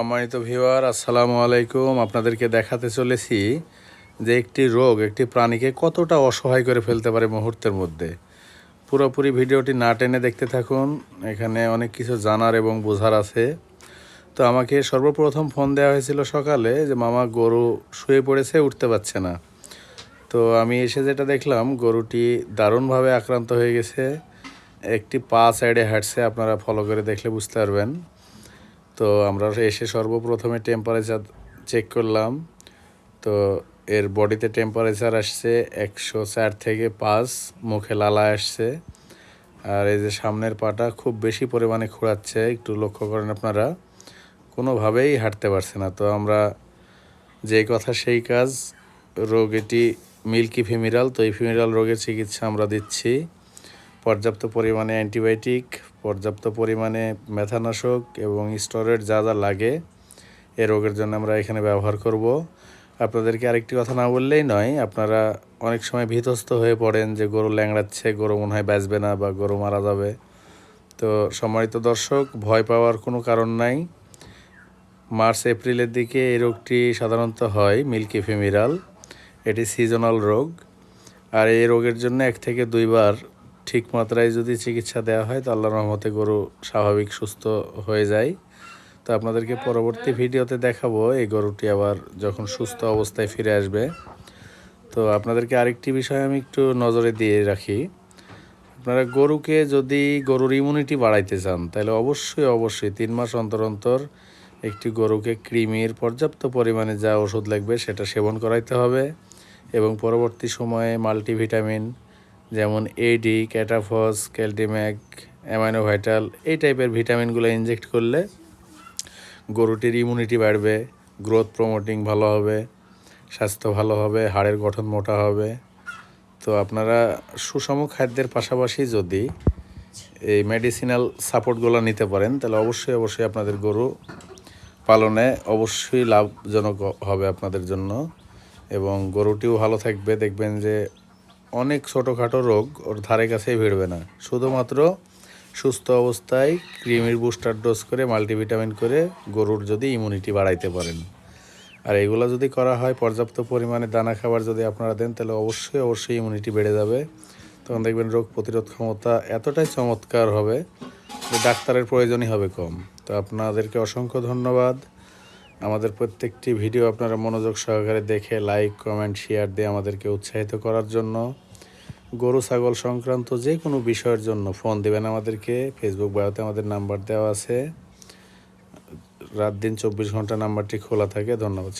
সম্মানিত ভিউয়ার, আসসালামু আলাইকুম। আপনাদেরকে দেখাতে চলেছি যে একটি রোগ, একটি প্রাণীকে কতটা অসহায় করে ফেলতে পারে মুহূর্তের মধ্যে। পুরোপুরি ভিডিওটি না টেনে দেখতে থাকুন, এখানে অনেক কিছু জানার এবং বোঝার আছে। তো আমাকে সর্বপ্রথম ফোন দেওয়া হয়েছিল সকালে যে, মামা, গরু শুয়ে পড়েছে, উঠতে পারছে না। তো আমি এসে যেটা দেখলাম, গরুটি দারুণভাবে আক্রান্ত হয়ে গেছে। একটি পা সাইডে হাঁটছে, আপনারা ফলো করে দেখলে বুঝতে পারবেন। তো আমরা এসে সর্বপ্রথমে টেম্পারেচার চেক করলাম। তো এর বডিতে টেম্পারেচার আসছে একশো চার থেকে পাঁচ, মুখে লালা আসছে। আর এই যে সামনের পাটা খুব বেশি পরিমাণে খোঁড়াচ্ছে একটু লক্ষ্য করেন আপনারা। কোনোভাবেই হাঁটতে পারছে না। তো আমরা যে কথা সেই কাজ, রোগ এটি মিল্কি ফিমিরাল, তো এই ফিমিরাল রোগের চিকিৎসা আমরা দিচ্ছি। পর্যাপ্ত পরিমাণে অ্যান্টিবায়োটিক পর্যাপ্ত পরিমাণে মেথানাশক এবং স্টোরের যা যা লাগে এ রোগের জন্য আমরা এখানে ব্যবহার করব। আপনাদেরকে আরেকটি কথা না বললেই নয়, আপনারা অনেক সময় ভীতস্ত হয়ে পড়েন যে গরু ল্যাংড়াচ্ছে, গরু মনে হয় বাঁচবে না বা গরু মারা যাবে। তো সম্মানিত দর্শক, ভয় পাওয়ার কোনো কারণ নাই। মার্চ, এপ্রিলের দিকে এই রোগটি সাধারণত হয় মিল্কি ফিমিরাল, এটি সিজনাল রোগ। আর এই রোগের জন্য এক থেকে দুইবার ঠিক মাত্রায় যদি চিকিৎসা দেওয়া হয়, তো আল্লাহ রহমতে গরু স্বাভাবিক, সুস্থ হয়ে যায়। তো আপনাদেরকে পরবর্তী ভিডিওতে দেখাবো, এই গরুটি আবার যখন সুস্থ অবস্থায় ফিরে আসবে। তো আপনাদেরকে আরেকটি বিষয় আমি একটু নজরে দিয়ে রাখি। আপনারা গরুকে যদি গরুর ইমিউনিটি বাড়াইতে চান, তাহলে অবশ্যই অবশ্যই তিন মাস অন্তর অন্তর একটি গরুকে কৃমির পর্যাপ্ত পরিমাণে যা ওষুধ লাগবে, সেটা সেবন করাইতে হবে এবং পরবর্তী সময়ে মাল্টিভিটামিন যেমন এডি ক্যাটাফস ক্যালটিম্যাক অ্যামাইনো ভাইটাল এই টাইপের ভিটামিনগুলো ইনজেক্ট করলে গরুটির ইমিউনিটি বাড়বে গ্রোথ প্রমোটিং ভালো হবে, স্বাস্থ্য ভালো হবে, হাড়ের গঠন মোটা হবে। তো আপনারা সুষম খাদ্যের পাশাপাশি যদি এই মেডিসিনাল সাপোর্টগুলো নিতে পারেন, তাহলে অবশ্যই অবশ্যই আপনাদের গরু পালনে অবশ্যই লাভজনক হবে আপনাদের জন্য। এবং গরুটিও ভালো থাকবে, দেখবেন যে অনেক ছোটোখাটো রোগ ওর ধারে কাছেই ভিড়বে না। শুধুমাত্র সুস্থ অবস্থায় ক্রিমির বুস্টার ডোজ করে মাল্টিভিটামিন করে গরুর যদি ইমিউনিটি বাড়াইতে পারেন। আর এগুলো যদি করা হয়, পর্যাপ্ত পরিমাণে দানা খাবার যদি আপনারা দেন, তাহলে অবশ্যই অবশ্যই ইমিউনিটি বেড়ে যাবে। তখন দেখবেন রোগ প্রতিরোধ ক্ষমতা এতটাই চমৎকার হবে যে ডাক্তারের প্রয়োজনই হবে কম। তো আপনাদেরকে অসংখ্য ধন্যবাদ। আমাদের প্রত্যেকটি ভিডিও আপনারা মনোযোগ সহকারে দেখে লাইক, কমেন্ট, শেয়ার দিয়ে আমাদেরকে উৎসাহিত করার জন্য। গরু, ছাগল সংক্রান্ত যে কোনো বিষয়ের জন্য ফোন দেবেন আমাদেরকে। ফেসবুক বায়োতে আমাদের নাম্বার দেওয়া আছে। রাত দিন চব্বিশ ঘণ্টা নাম্বারটি খোলা থাকে। ধন্যবাদ